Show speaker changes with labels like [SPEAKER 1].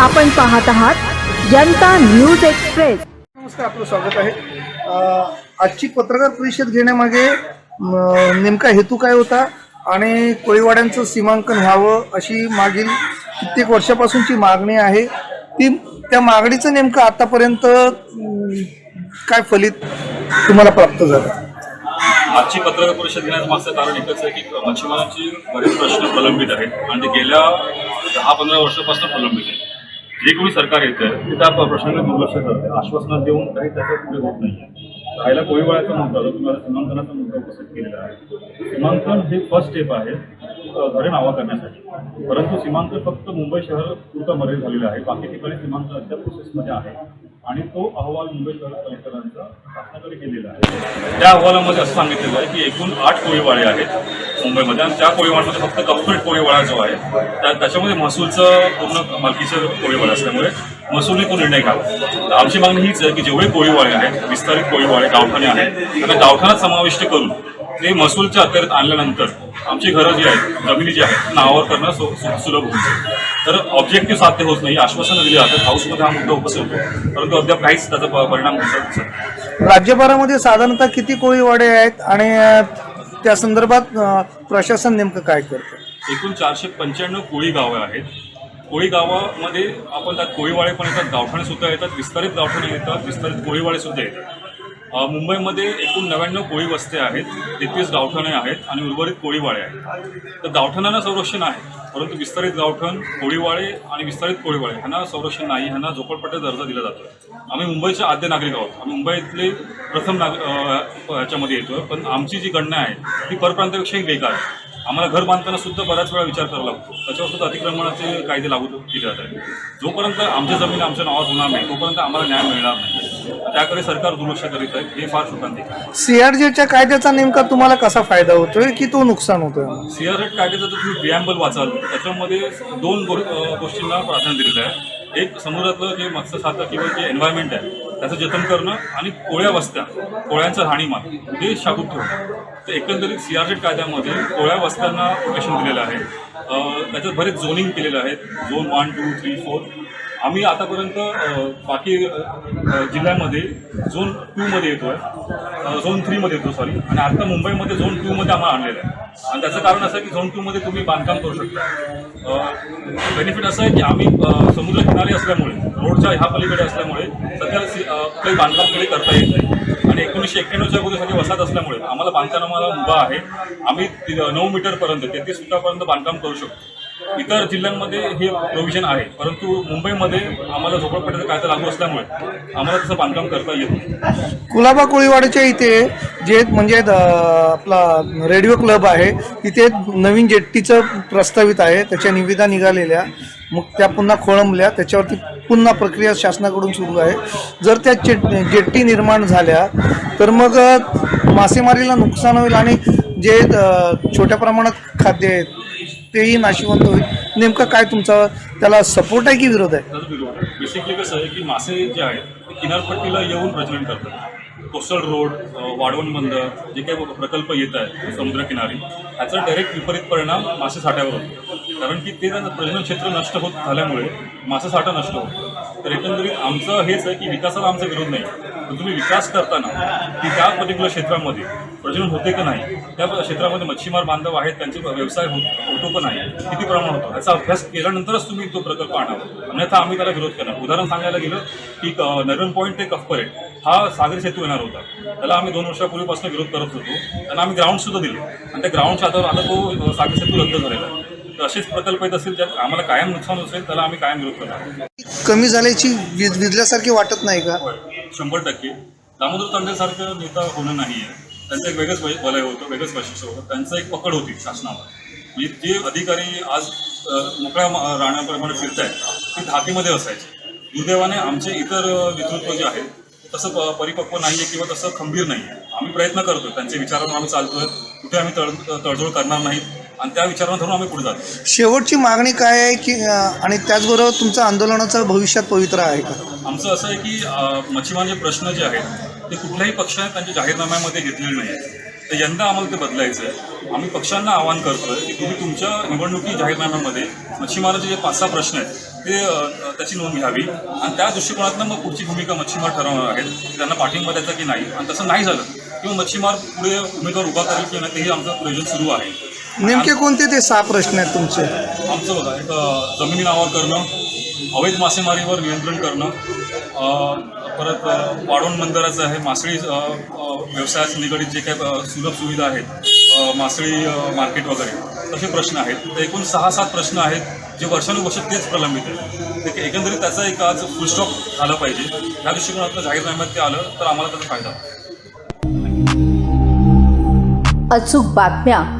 [SPEAKER 1] आपण पाहत आहात जनता न्यूज एक्सप्रेस.
[SPEAKER 2] नमस्कार आपलं स्वागत आहे. आजची पत्रकार परिषद घेण्यामागे नेमका हेतू काय होता आणि कोळीवाड्यांचं सीमांकन व्हावं अशी मागील कित्येक वर्षापासूनची मागणी आहे. ती त्या मागणीचं नेमकं आतापर्यंत काय फलित तुम्हाला प्राप्त झालं?
[SPEAKER 3] आजची पत्रकार परिषद घेण्याचं मागचं कारण एकच आहे की मच्छीमारांची बरेच प्रश्न प्रलंबित आहेत आणि ते गेल्या दहा पंधरा वर्षापासून प्रलंबित आहेत. जे कोणी सरकार येतं ते त्या प्रश्नाकडे दुर्लक्ष करते आश्वासनं देऊन काही त्याचं पुढे होत नाही राहिला कोळीवाड्याचा मुद्दा जो तुम्हाला सीमांकनाचा मुद्दा उपस्थित केलेला आहे. सीमांकन हे फर्स्ट स्टेप आहे अ, घरे नावा करण्यासाठी. परंतु सीमांकन फक्त मुंबई शहर पुरता मर्यादित झालेलं आहे. बाकी ठिकाणी सीमांकन अद्याप प्रोसेसमध्ये आहे. आणि तो अहवाल मुंबई शहर कलेक्टरांचा शासनाकडे केलेला आहे. त्या अहवालामध्ये असं सांगितलेलं आहे की एकूण आठ कोळीवाडे आहेत. मुंबईमध्ये आणि त्या कोळीवाड्यामध्ये फक्त कंप्लीट कोळीवाडा जो आहे त्या त्याच्यामध्ये महसूलचं पूर्ण मालकीचं कोळीवाडा असल्यामुळे महसूलने तो निर्णय घ्यावा आमची मागणी हीच आहे की जेवढे कोळीवाडे आहेत विस्तारित कोळीवाडे गावठाणे आहेत त्यांना गावठाणात समाविष्ट करून ते महसूलच्या अखेरीत आणल्यानंतर आमची घरं जी आहेत जमिनी जी आहेत नावावर करणं सु- सुलभ होऊन तर ऑब्जेक्टिव्ह साध्य होत नाही आश्वासनं दिली जातात हाऊसमध्ये हा मुद्दा उपस्थित होतो परंतु अद्याप काहीच त्याचा परिणाम होत
[SPEAKER 2] राज्यभरामध्ये साधारणतः किती कोळीवाडे आहेत आणि त्या संदर्भात प्रशासन नेमकं काय करतं?
[SPEAKER 3] एकूण चारशे पंच्याण्णव कोळी गावं आहेत. कोळी गावामध्ये आपण त्यात कोळीवाडे पण येतात गावठाणे सुद्धा येतात विस्तारित गावठाणे येतात विस्तारित कोळीवाडे सुद्धा येतात. मुंबईमध्ये एकूण नव्याण्णव कोळी वस्त्या आहेत तेहतीस गावठाणे आहेत आणि उर्वरित कोळीवाडे आहेत. तर गावठाणांना संरक्षण आहे परंतु विस्तारित गावठण कोळीवाडे आणि विस्तारित कोळीवाडे ह्यांना संरक्षण नाही ह्यांना झोपडपट्ट्या दर्जा दिला जातो आम्ही मुंबईचे आद्य नागरिक आहोत. आम्ही मुंबईतले प्रथम नाग ह्याच्यामध्ये येतो पण आमची जी गणना आहे ती परप्रांतापेक्षाही वेगळा आहे. आम्हाला घर बांधताना सुद्धा बऱ्याच वेळा विचार करावा लागतो. त्याच्यावर सुद्धा अतिक्रमणाचे कायदे लागू केले जात आहेत जोपर्यंत आमच्या जमीन आमच्या नावात होणार नाही तोपर्यंत आम्हाला न्याय मिळणार नाही. त्याकडे सरकार दुर्लक्ष करीत आहे. हे फार शोकांतिक
[SPEAKER 2] सीआरजेच्या कायद्याचा नेमका तुम्हाला कसा फायदा होतोय की तो नुकसान होतोय?
[SPEAKER 3] सीआरएट कायद्याचं तुम्ही प्रिॲम्बल वाचाल. त्याच्यामध्ये दोन गो गोष्टींना प्राधान्य दिलेलं आहे. एक समुद्रातलं जे मत्स्यसाठा किंवा जे एन्व्हायरमेंट आहे त्याचं जतन करणं आणि कोळ्या वस्त्या कोळ्यांचं राहणीमान हे शाबूत ठेवणं. तर एकंदरीत सीआरएट कायद्यामध्ये कोळ्या वस्त्यांना प्रोटेक्शन दिलेलं आहे. त्याच्यात बरेच झोनिंग केलेलं आहे. Zone one two three four आम्ही आतापर्यंत बाकी जिल्ह्यामध्ये झोन टूमध्ये येतो आहे झोन थ्रीमध्ये येतो सॉरी आणि आता मुंबईमध्ये झोन टूमध्ये आम्हाला आणलेलं आहे. आणि त्याचं कारण असं आहे की झोन टूमध्ये तुम्ही बांधकाम करू शकता. बेनिफिट असं आहे की आम्ही समुद्र किनारी असल्यामुळे रोडच्या ह्या पलीकडे असल्यामुळे सध्या सी- काही बांधकामकडे करता येत नाही. आणि एकोणीसशे एक्क्याण्णवच्या अगोदरसाठी वसाहत असल्यामुळे आम्हाला बांधकाम आम्हाला मुभा आहे. आम्ही नऊ मीटरपर्यंत तेहतीस फुटापर्यंत बांधकाम करू शकतो. इतर जिल्ह्यांमध्ये हे प्रोव्हिजन आहे परंतु मुंबईमध्ये आम्हाला झोपडपट्ट्याचा कायदा लागू असल्यामुळे आम्हाला तसं बांधकाम करता येत
[SPEAKER 2] कुलाबा कोळीवाडीच्या इथे जे म्हणजे आपला रेडिओ क्लब आहे तिथे नवीन जेट्टीचं प्रस्तावित आहे त्याच्या निविदा निघालेल्या मग त्या पुन्हा खोळंबल्या त्याच्यावरती पुन्हा प्रक्रिया शासनाकडून सुरू आहे. जर त्या चेट जेट्टी निर्माण झाल्या तर मग मासेमारीला नुकसान होईल आणि जे छोट्या प्रमाणात खाद्य आहेत तेही नाशिवंत होईल. नेमकं काय तुमचा त्याला सपोर्ट आहे की विरोध आहे
[SPEAKER 3] विरोध आहे? बेसिकली कसं आहे की मासे जे आहेत ते किनारपट्टीला येऊन प्रजनन करतात. कोस्टल रोड वाढवण बंदर जे काही प्रकल्प येत आहेत समुद्रकिनारी ह्याचा डायरेक्ट विपरीत परिणाम मासे साठ्यावर होतो. कारण की ते प्रजनन क्षेत्र नष्ट होत झाल्यामुळे मासे साठा नष्ट होतो. तर एकंदरीत आमचं हेच आहे की विकासाला आमचा विरोध नाही. पण तुम्ही विकास करताना की त्या पर्टिक्युलर क्षेत्रामध्ये प्रजनन होते का नाही? त्या क्षेत्रामध्ये मच्छीमार बांधव आहेत त्यांचे व्यवसाय होत का नाही? किती प्रमाण होतो? याचा अभ्यास केल्यानंतरच तुम्ही तो प्रकल्प आणावा अन्यथा आम्ही त्याला विरोध करणार उदाहरण सांगायला गेलं की नरिमन पॉईंट ते कफपरेट हा सागरी सेतू येणार होता. त्याला आम्ही दोन वर्षापूर्वीपासून विरोध करत होतो. त्यांना आम्ही ग्राउंड सुद्धा दिले. आणि त्या ग्राउंडच्या आधार आता तो सागरी सेतू रद्द झालेला आहे. असेच प्रकल्प येत असतील ज्यात आम्हाला कायम नुकसान असेल त्याला आम्ही कायम विरोध करणार
[SPEAKER 2] कमी झाल्याची विज विजल्यासारखी वाटत नाही का?
[SPEAKER 3] शंभर टक्के. दामोदर तांडेसारखं नेता होणं नाही आहे त्यांचं एक वेगळंच वलय होतं वेगळंच वैशिष्ट्य होतं. त्यांचं एक पकड होती शासनावर. म्हणजे जे अधिकारी आज मोकळ्या राहण्याप्रमाणे फिरत आहेत ते धातीमध्ये असायचे. दुर्दैवाने आमचे इतर नेतृत्व जे आहे तसं परिपक्व नाही आहे किंवा तसं खंबीर नाही आहे आम्ही प्रयत्न करतोय. त्यांच्या विचारांना आम्ही चालतोय. कुठे आम्ही तड तडजोड करणार नाहीत. आणि त्या विचारांना धरून आम्ही पुढे जातो.
[SPEAKER 2] शेवटची मागणी काय आहे की अं, आणि त्याचबरोबर तुमचं आंदोलनाचं भविष्यात पवित्र आहे का?
[SPEAKER 3] आमचं असं आहे की अ, मच्छीमारांचे प्रश्न जे आहेत ते कुठल्याही पक्षाने त्यांच्या जाहीरनाम्यामध्ये घेतलेले नाही आहेत तर यंदा आम्हाला ते बदलायचं आहे. आम्ही पक्षांना आवाहन करतोय की तुम्ही तुमच्या निवडणुकी जाहीरनाम्यामध्ये मच्छीमाराचे जे पाच सहा प्रश्न आहेत ते अ, त्याची नोंद घ्यावी. आणि त्या दृष्टिकोनातनं मग पुढची भूमिका मच्छीमार ठरवणार आहेत की त्यांना पाठिंबा द्यायचा की नाही. आणि तसं नाही झालं किंवा मच्छीमार पुढे उमेदवार उभा करेल किंवा नाही तेही आमचं प्रयोजन सुरू आहे.
[SPEAKER 2] नेमके कोणते ते सहा प्रश्न आहेत तुमचे?
[SPEAKER 3] आमचं बघा एक अ, जमिनी नावावर करणं अवैध मासेमारीवर नियंत्रण करणं अ, परत अ, वाढवण बंदराचं आहे मासळी अ, अ, व्यवसायाशी निगडीत जे काही अ, सुलभ सुविधा आहेत अ, मासळी अ, मार्केट वगैरे तसे प्रश्न आहेत. तर एकूण सहा सात प्रश्न आहेत जे वर्षानुवर्ष तेच प्रलंबित आहेत. ते एकंदरीत त्याचा एक आज फुलस्टॉप झाला पाहिजे. या दृष्टिकोनातनं जाहीरनाम्यात ते आलं तर आम्हाला त्याचा फायदा. होईल.
[SPEAKER 4] अचूक बातम्या